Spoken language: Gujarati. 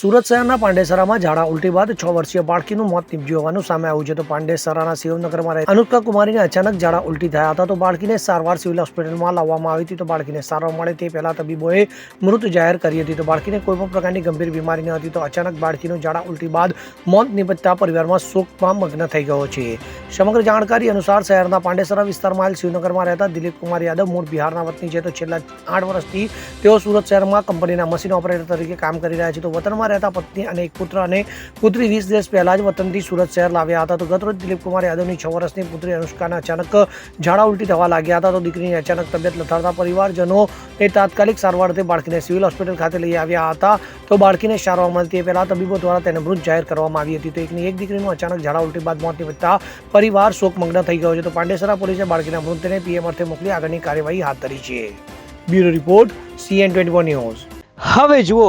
સુરત શહેરના પાંડેસરામાં ઝાડા ઉલટી બાદ છ વર્ષીય બાળકીનું મોત નીપજ્યું હોવાનું સામે આવ્યું છે. તો પાંડેસરાના શિવનગરમાં રહે અનુષ્કા કુમારીને અચાનક ઝાડા ઉલટી થયા હતા. તો બાળકીને સારવાર સિવિલ હોસ્પિટલમાં લાવવામાં આવી હતી. તો બાળકીને સારવાર મળે તે પહેલા તબીબોએ મૃત જાહેર કરી હતી. તો બાળકીને કોઈ પણ પ્રકારની ગંભીર બીમારી ન હતી. તો અચાનક બાળકીનું ઝાડા ઉલટી બાદ મોત નિપજતા પરિવારમાં શોકમાં મગ્ન થઈ ગયો છે. સમગ્ર જાણકારી અનુસાર શહેરના પાંડેસરા વિસ્તારમાં આવેલ શિવનગરમાં રહેતા દિલીપ કુમાર યાદવ મૂળ બિહારના વતની છે. તો છેલ્લા આઠ વર્ષથી તેઓ સુરત શહેરમાં કંપનીના મશીન ઓપરેટર તરીકે કામ કરી રહ્યા છે. તો વતનમાં રહેતા પત્ની અને એક પુત્ર અને પુત્રી વીસ દિવસ પહેલાં જ વતનથી સુરત શહેર લાવ્યા હતા. તો ગતરોજ દિલીપ યાદવની છ વર્ષની પુત્રી અનુષ્કાને અચાનક ઝાડા ઉલટી થવા લાગ્યા હતા. તો દીકરીની અચાનક તબિયત લથાડતા પરિવારજનો એ તાત્કાલિક સારવાર બાળકીને સિવિલ હોસ્પિટલ ખાતે લઈ આવ્યા હતા. તો બાળકીને સારવાર મળતી એ પહેલા તબીબો દ્વારા તેને મૃત જાહેર કરવામાં આવી હતી. તો એકની એક દીકરીનું અચાનક ઝાડા ઉલટી બાદ મોત નિપજતા પરિવાર શોકમગ્ન થઈ ગયો છે. તો પાંડેસરા પોલીસે બાળકીના મૃતદેહને પીએમ અર્થે મોકલી આગળની કાર્યવાહી હાથ ધરી છે. Bureau report, CN twenty news. હવે જુઓ